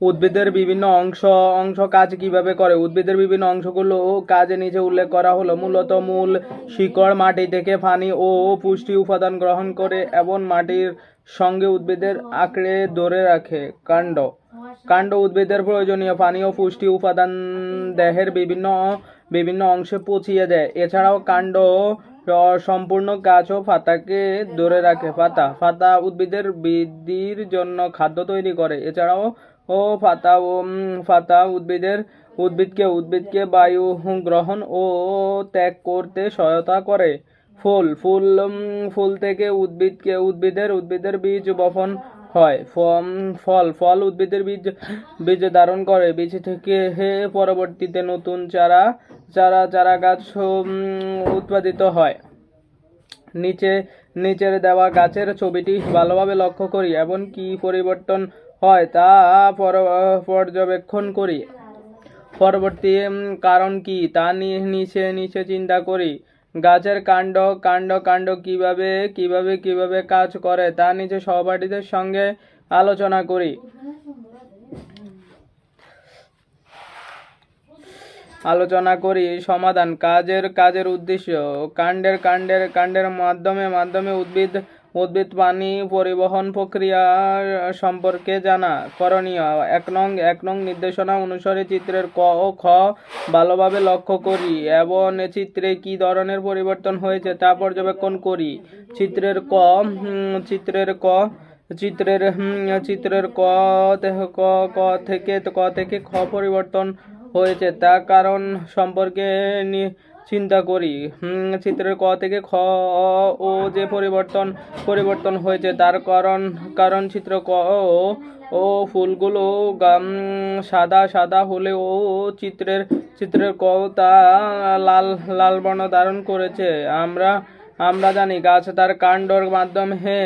উদ্ভিদের বিভিন্ন অংশ অংশ কাজ কীভাবে করে? উদ্ভিদের বিভিন্ন অংশগুলো কাজে নিচে উল্লেখ করা হলো। মূলত মূল শিকড় মাটি থেকে পানি ও পুষ্টি উপাদান গ্রহণ করে এবং মাটির সঙ্গে উদ্ভিদের আঁকড়ে ধরে রাখে। কাণ্ড। কাণ্ড উদ্ভিদের প্রয়োজনীয় পানি ও পুষ্টি উপাদান দেহের বিভিন্ন বিভিন্ন অংশে পৌঁছিয়ে দেয়। এছাড়াও কাণ্ড সম্পূর্ণ গাছ ও পাতাকে ধরে রাখে। পাতা পাতা উদ্ভিদের বৃদ্ধির জন্য খাদ্য তৈরি করে। এছাড়াও, ও পাতা ও পাতা উদ্ভিদের, উদ্ভিদকে উদ্ভিদকে বায়ু গ্রহণ ও ত্যাগ করতে সহায়তা করে। ফুল ফুল ফুল থেকে উদ্ভিদকে উদ্ভিদের উদ্ভিদের বীজ বপন হয়। ফল ফল উদ্ভিদের বীজ বীজ ধারণ করে। বীজ থেকে হে পরবর্তীতে নতুন চারা চারা চারা গাছ উৎপাদিত হয়। নিচে, নিচের দেওয়া গাছের ছবিটি ভালোভাবে লক্ষ্য করি এবং কি পরিবর্তন হয় তা পর- পর্যবেক্ষণ করি। পরবর্তী কারণ কি তা নিয়ে নিচে নিচে চিন্তা করি। গাছের কাণ্ড কাণ্ড কাণ্ড কীভাবে কীভাবে কীভাবে কাজ করে তা নিচে সহপাঠীদের সঙ্গে আলোচনা করি। আলোচনা করি, সমাধান, কাজের কাজের উদ্দেশ্য, কাণ্ডের কাণ্ডের কাণ্ডের মাধ্যমে মাধ্যমে উদ্ভিদ উদ্ভিদ, পানি, পরিবহন প্রক্রিয়া সম্পর্কে জানা। করণীয়, এক নং এক নং নির্দেশনা অনুসারে চিত্রের ক ও খ ভালোভাবে লক্ষ্য করি এবং চিত্রে কি ধরনের পরিবর্তন হয়েছে তা পর্যবেক্ষণ করি। চিত্রের ক চিত্রের ক, চিত্রের চিত্রের ক ক থেকে ক থেকে খ পরিবর্তন হয়েছে। তা কারণ সম্পর্কে চিন্তা করি। চিত্রের ক থেকে খ ও যে পরিবর্তন পরিবর্তন হয়েছে তার কারণ কারণ চিত্র ক, ও ফুলগুলো সাদা সাদা হলে ও চিত্রের চিত্রের ক তা লাল লাল বর্ণ ধারণ করেছে। আমরা আমরা জানি গাছ তার কাণ্ডর মাধ্যমে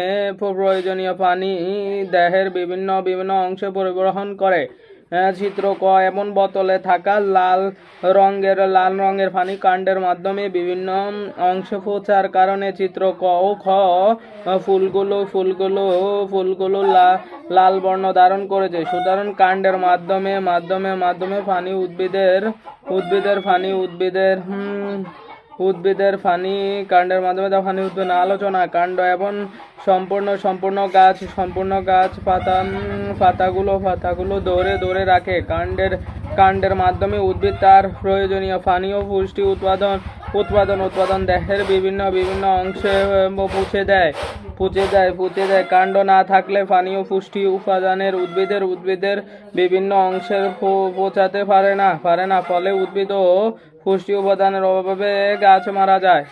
প্রয়োজনীয় পানি দেহের বিভিন্ন বিভিন্ন অংশে পরিবহন করে। আহ, চিত্র ক এমন বোতলে থাকা লাল রঙের লাল রঙের পানি কাণ্ডের মাধ্যমে বিভিন্ন অংশে পৌঁছার কারণে চিত্র ক ও খ ফুলগুলো ফুলগুলো ফুলগুলো লাল বর্ণ ধারণ করেছে। সুতরাং কাণ্ডের মাধ্যমে মাধ্যমে মাধ্যমে পানি উদ্ভিদের উদ্ভিদের পানি উদ্ভিদের উদ্ভিদের ফানি কাণ্ডের মাধ্যমে তা ফানি উদ্ভিদ আলোচনা, কাণ্ড এবং সম্পূর্ণ সম্পূর্ণ গাছ সম্পূর্ণ গাছ পাতা পাতাগুলো পাতাগুলো দৌড়ে দৌড়ে রাখে। কাণ্ডের কাণ্ডের মাধ্যমে উদ্ভিদ তার প্রয়োজনীয় পানি ও পুষ্টি উৎপাদন উৎপাদন উৎপাদন দেহের বিভিন্ন বিভিন্ন অংশে পৌঁছে দেয়। পুঁছে যায় পচে যায় কাণ্ড না থাকলে পানীয় পুষ্টি উপাদানের উদ্ভিদের উদ্ভিদের বিভিন্ন অংশের পচাতে পারে না পারে না। ফলে উদ্ভিদ ও পুষ্টি উপাদানের অভাবে গাছ মারা যায়।